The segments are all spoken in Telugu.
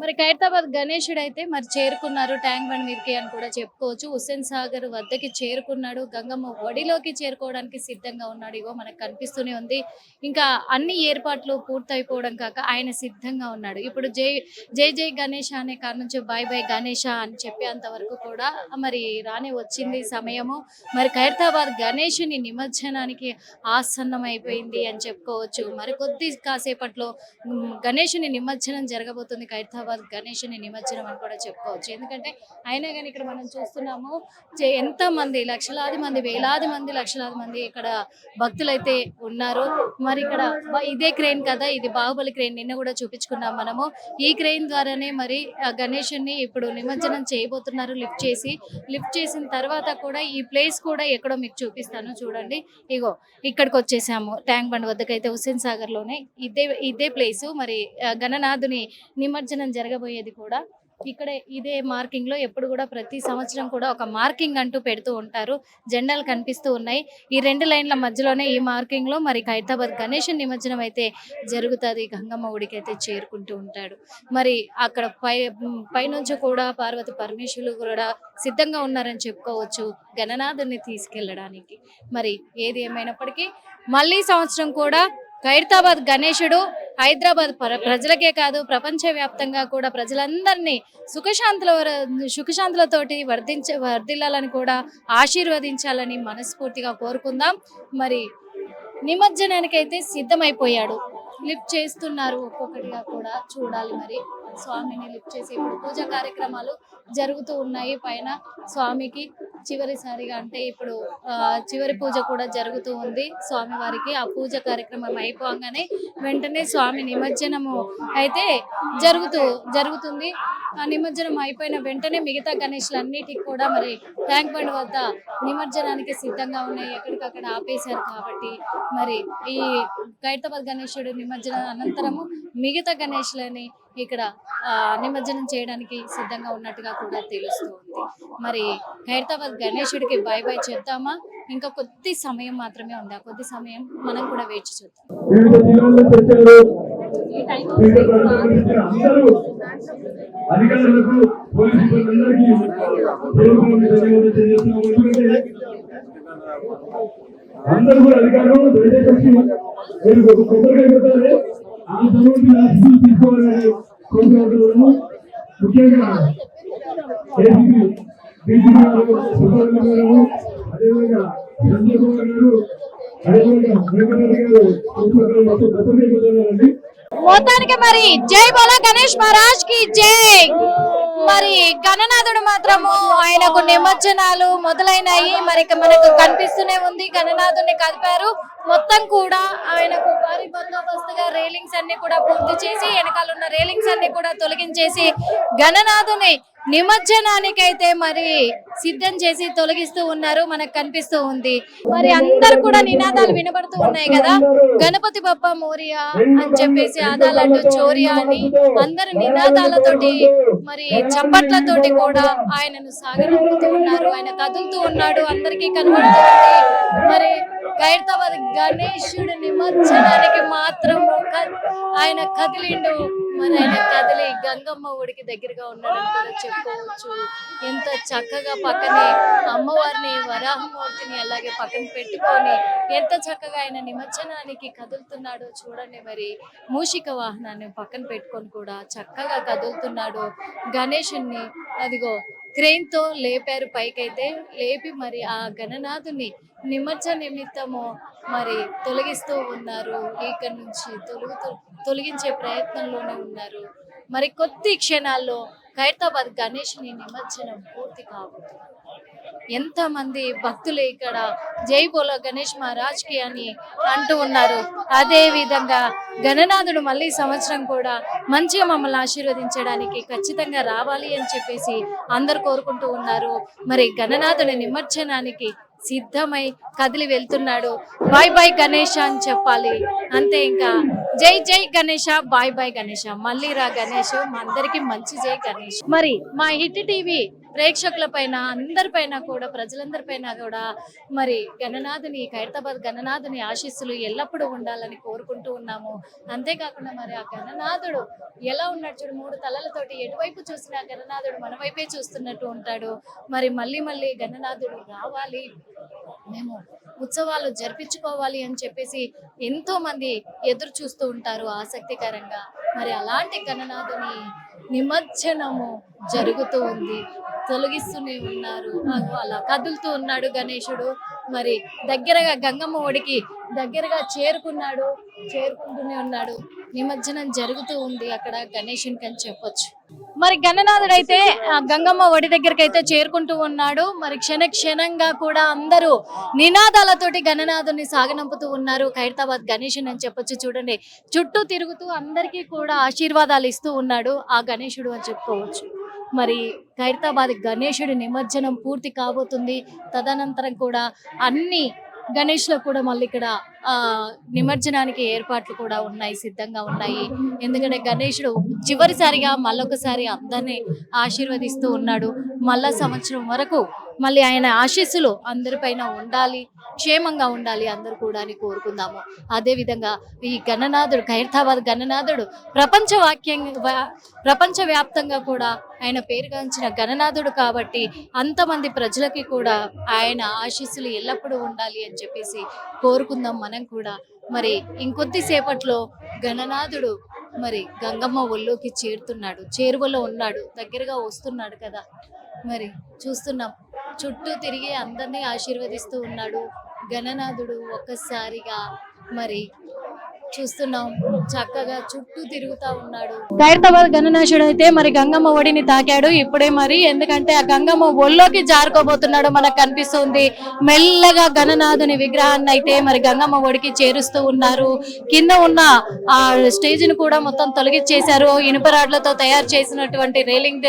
మరి ఖైరతాబాద్ గణేశుడు అయితే మరి చేరుకున్నారు ట్యాంక్ బండ్ మీదకి అని కూడా చెప్పుకోవచ్చు. హుస్సేన్ సాగర్ వద్దకి చేరుకున్నాడు. గంగమ్మ ఒడిలోకి చేరుకోవడానికి సిద్ధంగా ఉన్నాడు. ఇవో మనకు కనిపిస్తూనే ఉంది. ఇంకా అన్ని ఏర్పాట్లు పూర్తయిపోవడం కాక ఆయన సిద్ధంగా ఉన్నాడు. ఇప్పుడు జై జై జై గణేష అనే కారణం నుంచి బాయ్ బాయ్ గణేష అని చెప్పేంత వరకు కూడా మరి రానే వచ్చింది సమయము. మరి ఖైరతాబాద్ గణేషుని నిమజ్జనానికి ఆసన్నం అయిపోయింది అని చెప్పుకోవచ్చు. మరి కొద్ది కాసేపట్లో గణేషుని నిమజ్జనం జరగబోతుంది ఖైరతాబాద్. గణేషుని నిమజ్జనం అని కూడా చెప్పుకోవచ్చు. ఎందుకంటే అయినా కానీ ఇక్కడ మనం చూస్తున్నాము ఎంతమంది ఎంత మంది లక్షలాది మంది వేలాది మంది లక్షలాది మంది ఇక్కడ భక్తులైతే ఉన్నారు. మరి ఇక్కడ ఇదే క్రెయిన్ కదా ఇది బాహుబలి క్రెయిన్ నిన్న కూడా చూపించుకున్నాం మనము. ఈ క్రెయిన్ ద్వారానే మరి ఆ గణేషుని ఇప్పుడు నిమజ్జనం చేయబోతున్నారు లిఫ్ట్ చేసి. లిఫ్ట్ చేసిన తర్వాత కూడా ఈ ప్లేస్ కూడా ఎక్కడో మీకు చూపిస్తాను చూడండి. ఇగో ఇక్కడికి వచ్చేసాము. ట్యాంక్ బండ్ వద్దకైతే హుస్సేన్ సాగర్లోనే ఇదే ఇదే ప్లేస్. మరి గణనాథుని నిమజ్జనం జరగబోయేది కూడా. ఇక్కడ ఇదే మార్కింగ్లో ఎప్పుడు కూడా ప్రతి సంవత్సరం కూడా ఒక మార్కింగ్ అంటూ పెడుతూ ఉంటారు. జెండాలు కనిపిస్తూ ఉన్నాయి. ఈ రెండు లైన్ల మధ్యలోనే ఈ మార్కింగ్లో మరి ఖైరతాబాద్ గణేష్ నిమజ్జనం అయితే జరుగుతుంది. గంగమ్మ గుడికి అయితే చేరుకుంటూ ఉంటాడు. మరి అక్కడ పై పైనుంచి కూడా పార్వతి పరమేశ్వరులు కూడా సిద్ధంగా ఉన్నారని చెప్పుకోవచ్చు గణనాథుని తీసుకెళ్ళడానికి. మరి ఏది ఏమైనప్పటికీ మళ్ళీ సంవత్సరం కూడా ఖైరతాబాద్ గణేశుడు హైదరాబాద్ ప్ర- ప్రజలకే కాదు ప్రపంచ వ్యాప్తంగా కూడా ప్రజలందరినీ సుఖశాంతుల సుఖశాంతులతోటి వర్ధించ వర్ధిల్లాలని కూడా ఆశీర్వదించాలని మనస్ఫూర్తిగా కోరుకుందాం. మరి నిమజ్జనానికైతే సిద్ధమైపోయాడు. లిఫ్ట్ చేస్తున్నారు ఒక్కొక్కటిగా కూడా చూడాలి మరి. స్వామిని లిఫ్ట్ చేసి ఇప్పుడు పూజ కార్యక్రమాలు జరుగుతూ ఉన్నాయి పైన స్వామికి. చివరిసారిగా అంటే ఇప్పుడు ఆ, చివరి పూజ కూడా జరుగుతూ ఉంది. స్వామి వారికి ఆ పూజ కార్యక్రమం అయిపోగానే వెంటనే స్వామి నిమజ్జనము అయితే జరుగుతూ జరుగుతుంది. ఆ నిమజ్జనం అయిపోయిన వెంటనే మిగతా గణేష్లన్నిటికి కూడా మరి ట్యాంక్ బండ్ వద్ద నిమజ్జనానికి సిద్ధంగా ఉన్నాయి. ఎక్కడికక్కడ ఆపేశారు కాబట్టి మరి ఈ ఖైరతాబాద్ గణేశుడు నిమజ్జనం అనంతరము మిగతా గణేష్లని ఇక్కడ ఆ, నిమజ్జనం చేయడానికి సిద్ధంగా ఉన్నట్టుగా కూడా తెలుస్తుంది మరి ఖైరతాబాద్ గణేశుడికి బై బై చెప్తామా ఇంకా కొద్ది సమయం మాత్రమే ఉంది? ఆ కొద్ది సమయం మనం కూడా వేచి చూద్దాం. అధికారులకు అందరూ కూడా అధికారులు దయచేసి మీరు ఒక కొబ్బరికాయ పెట్టాలి ఆ తర్వాత లాస్ట్ తీసుకోవాలని కోరుకుంటున్నాము ముఖ్యంగా ఏసీపీ డీసీ గారు సుబ్బారెడ్డి గారు అదేవిధంగా సంజయ్ కుమార్ గారు అదేవిధంగా వెంకటరెడ్డి గారు ముఖ్యమంత్రి మొత్తం కొబ్బరికాయ పెట్టాలండి మొత్తానికి మరి జై బోలా గణేష్ మహారాజ్కి జై. మరి గణనాథుడు మాత్రము ఆయనకు నిమజ్జనాలు మొదలైనాయి. మరి మనకు కనిపిస్తూనే ఉంది గణనాథుడిని కదిపారు. మొత్తం కూడా ఆయనకు భారీ బందోబస్తుగా రేలింగ్స్ అన్ని కూడా పూర్తి చేసి వెనకాల ఉన్న రేలింగ్స్ అన్ని కూడా తొలగించేసి గణనాథుని నిమజ్జనానికైతే మరి సిద్ధం చేసి తొలగిస్తూ ఉన్నారు మనకు కనిపిస్తూ ఉంది. మరి అందరు కూడా నినాదాలు వినబడుతూ ఉన్నాయి కదా. గణపతి బప్ప మోరియా అని చెప్పేసి ఆదాలంటూ చోరియా అని అందరు నినాదాలతోటి మరి చప్పట్లతోటి కూడా ఆయనను సాగనంపుతూ ఉన్నారు. ఆయన కదులుతూ ఉన్నాడు అందరికీ కనబడుతుంది మరి ఖైరతాబాద్ గణేశుడు నిమజ్జనానికి మాత్రం ఆయన కదిలిండు. మరి ఆయన కదిలి గంగమ్మ ఒడికి దగ్గరగా ఉన్నాడని కూడా చెప్పుకోవచ్చు. ఎంత చక్కగా పక్కనే అమ్మవారిని వరాహమూర్తిని అలాగే పక్కన పెట్టుకొని ఎంత చక్కగా ఆయన నిమజ్జనానికి కదులుతున్నాడో చూడండి మరి. మూషిక వాహనాన్ని పక్కన పెట్టుకొని కూడా చక్కగా కదులుతున్నాడు గణేషుణ్ణి అదిగో క్రెయిన్తో లేపారు పైకైతే లేపి మరి ఆ గణనాథుని నిమజ్జన నిమిత్తము మరి తొలగిస్తూ ఉన్నారు. ఇక్కడ నుంచి తొలుగుతూ తొలగించే ప్రయత్నంలోనే ఉన్నారు. మరి కొద్ది క్షణాల్లో ఖైరతాబాద్ గణేష్ని నిమజ్జనం పూర్తి కాబోతుంది ఎంతమంది భక్తులు ఇక్కడ జై బోలో గణేష్ మహారాజ్కి అని అంటూ ఉన్నారు. అదే విధంగా గణనాథుడు మళ్ళీ సంవత్సరం కూడా మంచిగా మమ్మల్ని ఆశీర్వదించడానికి ఖచ్చితంగా రావాలి అని చెప్పేసి అందరు కోరుకుంటూ ఉన్నారు. మరి గణనాథుడి నిమజ్జనానికి సిద్ధమై కదిలి వెళ్తున్నాడు. బాయ్ బాయ్ గణేష్ అని చెప్పాలి. అంతే ఇంకా జై జై గణేష బాయ్ బాయ్ గణేష మళ్ళీ రా గణేష్ మా అందరికి మంచి జై గణేష్. మరి మా హిట్ టీవీ ప్రేక్షకుల పైన అందరిపైన కూడా ప్రజలందరిపైన కూడా మరి గణనాథుని ఖైరతాబాద్ గణనాథుని ఆశీస్సులు ఎల్లప్పుడూ ఉండాలని కోరుకుంటూ ఉన్నాము. అంతేకాకుండా మరి ఆ గణనాథుడు ఎలా ఉన్నాడు చూడు మూడు తలలతోటి ఎటువైపు చూసినా గణనాథుడు మన వైపే చూస్తున్నట్టు ఉంటాడు. మరి మళ్ళీ మళ్ళీ గణనాథుడు రావాలి. మేము ఉత్సవాలు జరిపించుకోవాలి అని చెప్పేసి ఎంతో మంది ఎదురు చూస్తూ ఉంటారు ఆసక్తికరంగా. మరి అలాంటి గణనాథుని నిమజ్జనము జరుగుతూ ఉంది. తొలగిస్తూనే ఉన్నారు. అలా కదులుతూ ఉన్నాడు గణేశుడు. మరి దగ్గరగా గంగమ్మ ఒడికి దగ్గరగా చేరుకున్నాడు. చేరుకుంటూనే ఉన్నాడు. నిమజ్జనం జరుగుతూ ఉంది అక్కడ గణేశునికి అని చెప్పొచ్చు. మరి గణనాథుడు అయితే గంగమ్మ ఒడి దగ్గరికి అయితే చేరుకుంటూ ఉన్నాడు. మరి క్షణ క్షణంగా కూడా అందరూ నినాదాలతోటి గణనాథుని సాగనంపుతూ ఉన్నారు. ఖైరతాబాద్ గణేశుని అని చెప్పొచ్చు చూడండి. చుట్టూ తిరుగుతూ అందరికీ కూడా ఆశీర్వాదాలు ఇస్తూ ఉన్నాడు ఆ గణేశుడు అని చెప్పుకోవచ్చు. మరి ఖైరతాబాద్ గణేశుడి నిమజ్జనం పూర్తి కాబోతుంది. తదనంతరం కూడా అన్ని గణేష్లో కూడా మళ్ళీ ఇక్కడ ఆ నిమజ్జనానికి ఏర్పాట్లు కూడా ఉన్నాయి సిద్ధంగా ఉన్నాయి. ఎందుకంటే గణేషుడు చివరిసారిగా మళ్ళొకసారి అందరినీ ఆశీర్వదిస్తూ ఉన్నాడు. మళ్ళా సంవత్సరం వరకు మళ్ళీ ఆయన ఆశీస్సులు అందరిపైన ఉండాలి క్షేమంగా ఉండాలి అందరూ కూడా అని కోరుకుందాము. అదేవిధంగా ఈ గణనాథుడు ఖైరతాబాద్ గణనాథుడు ప్రపంచ వాక్యంగా ప్రపంచ వ్యాప్తంగా కూడా ఆయన పేరుగాంచిన గణనాథుడు కాబట్టి అంతమంది ప్రజలకి కూడా ఆయన ఆశీస్సులు ఎల్లప్పుడూ ఉండాలి అని చెప్పేసి కోరుకుందాం మనం కూడా. మరి ఇంకొద్దిసేపట్లో గణనాథుడు మరి గంగమ్మ ఒళ్ళోకి చేరుతున్నాడు చేరువలో ఉన్నాడు దగ్గరగా వస్తున్నాడు కదా. మరి చూస్తున్నాం. చుట్టూ తిరిగి అందరినీ ఆశీర్వదిస్తూ ఉన్నాడు గణనాథుడు ఒక్కసారిగా. మరి చూస్తున్నాం. చక్కగా చుట్టూ తిరుగుతా ఉన్నాడు. ఖైరతాబాద్ గణనాథుడు అయితే మరి గంగమ్మ ఒడిని తాకాడు. ఇప్పుడే మరి ఎందుకంటే ఆ గంగమ్మ ఒళ్ళోకి జారుకోబోతున్నాడు మనకు కనిపిస్తుంది. మెల్లగా గణనాథుని విగ్రహాన్ని అయితే మరి గంగమ్మ ఒడికి చేరుస్తూ ఉన్నారు. కింద ఉన్న ఆ స్టేజ్ని కూడా మొత్తం తొలగించేశారు. ఇనుప రాడ్లతో తయారు చేసినటువంటి రేలింగ్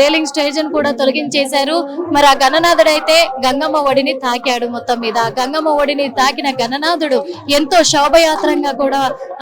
రేలింగ్ స్టేజ్ని కూడా తొలగించేశారు. మరి ఆ గణనాథుడు అయితే గంగమ్మ ఒడిని తాకాడు మొత్తం మీద. గంగమ్మ ఒడిని తాకిన గణనాథుడు ఎంతో శోభయాత్రంగా కూడా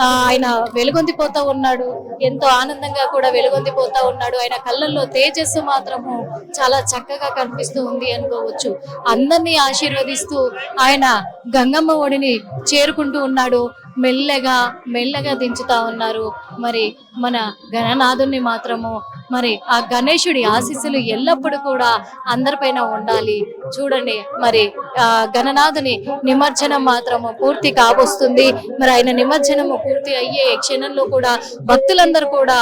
ఆ, ఆయన వెలుగొందిపోతా ఉన్నాడు. ఎంతో ఆనందంగా కూడా వెలుగొందిపోతా ఉన్నాడు. ఆయన కళ్ళల్లో తేజస్సు మాత్రము చాలా చక్కగా కనిపిస్తూ ఉంది అనుకోవచ్చు. అందరినీ ఆశీర్వదిస్తూ ఆయన గంగమ్మ ఒడిని చేరుకుంటూ ఉన్నాడు. మెల్లగా మెల్లగా దించుతా ఉన్నారు. మరి మన గణనాథుని మాత్రము మరి ఆ గణేశుడి ఆశీస్సులు ఎల్లప్పుడూ కూడా అందరిపైన ఉండాలి. చూడండి మరి ఆ గణనాథుని నిమజ్జనం మాత్రము పూర్తి కాబోస్తుంది. మరి ఆయన నిమజ్జనము పూర్తి అయ్యే క్షణంలో కూడా భక్తులందరూ కూడా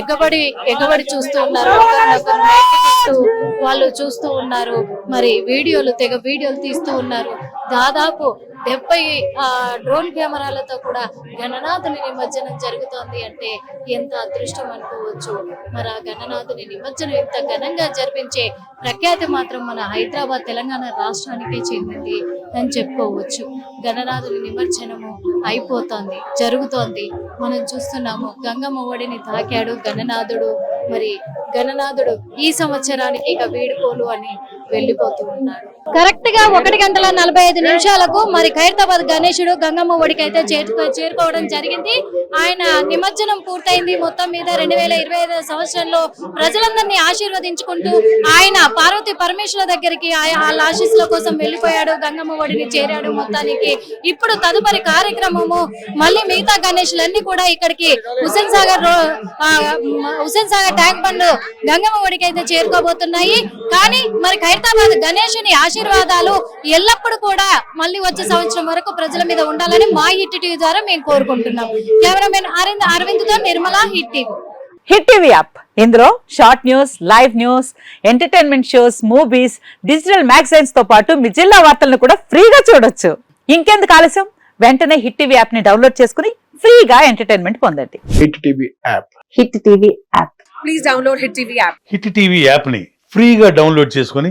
ఎగబడి ఎగబడి చూస్తూ ఉన్నారు. వాళ్ళు చూస్తూ ఉన్నారు. మరి వీడియోలు తెగ వీడియోలు తీస్తూ ఉన్నారు. దాదాపు డెబ్బై డ్రోన్ కెమెరాలతో కూడా గణనాథుని నిమజ్జనం జరుగుతోంది అంటే ఎంత అదృష్టం అనుకోవచ్చు. మరి ఆ గణనాథుని నిమజ్జనం ఎంత ఘనంగా జరిపించే ప్రఖ్యాతి మాత్రం మన హైదరాబాద్ తెలంగాణ రాష్ట్రానికే చెందింది అని చెప్పుకోవచ్చు. గణనాథుని నిమజ్జనము అయిపోతోంది జరుగుతోంది. మనం చూస్తున్నాము గంగమ్మ ఒడిని తాకాడు గణనాథుడు. మరి గణనాథుడు ఈ సంవత్సరానికి ఇక వీడుకోలు అని వెళ్ళిపోతూ ఉన్నాడు కరెక్ట్గా ఒకటి గంటల నలభై ఐదు నిమిషాలకు మరి ఖైరతాబాద్ గణేశుడు గంగమ్మ ఒడికి అయితే చేరుకో చేరుకోవడం జరిగింది. ఆయన నిమజ్జనం పూర్తయింది. మొత్తం మీద రెండు వేల ఇరవై ఐదు సంవత్సరంలో ప్రజలందరినీ ఆశీర్వదించుకుంటూ ఆయన పార్వతి పరమేశ్వర దగ్గరికి వాళ్ళ ఆశీస్సుల కోసం వెళ్ళిపోయాడు. గంగమ్మ ఒడిని చేరాడు మొత్తానికి. ఇప్పుడు తదుపరి కార్యక్రమము మళ్ళీ మిగతా గణేషులన్నీ కూడా ఇక్కడికి హుసేన్ సాగర్ హుసేన్ సాగర్ ట్యాంక్ బండ్ గంగమ్మ ఒడికి అయితే చేరుకోబోతున్నాయి. కానీ మరి ఖైరతాబాద్ గణేషుని ఆశీర్వాదాలు ఎల్లప్పుడూ కూడా మళ్ళీ వచ్చే సంవత్సరం వరకు ప్రజల మీద ఉండాలని మా హిట్ టీవీ ద్వారా మేము కోరుకుంటున్నాం. Cameraman Arvind అరవింద్తో Nirmala hit TV. Hit TV app. ఇందులో short news live news entertainment shows movies digital మ్యాగజైన్స్తో పాటు మీ జిల్లా వార్తలను కూడా ఫ్రీగా చూడొచ్చు. ఇంకెందుకు ఆలస్యం? వెంటనే హిట్ టీవీ యాప్ని డౌన్లోడ్ చేసుకుని ఫ్రీగా ఎంటర్టైన్మెంట్ పొందండి. Hit TV app. Hit TV app. Please download Hit TV app. Hit TV యాప్ని ఫ్రీగా డౌన్లోడ్ చేసుకొని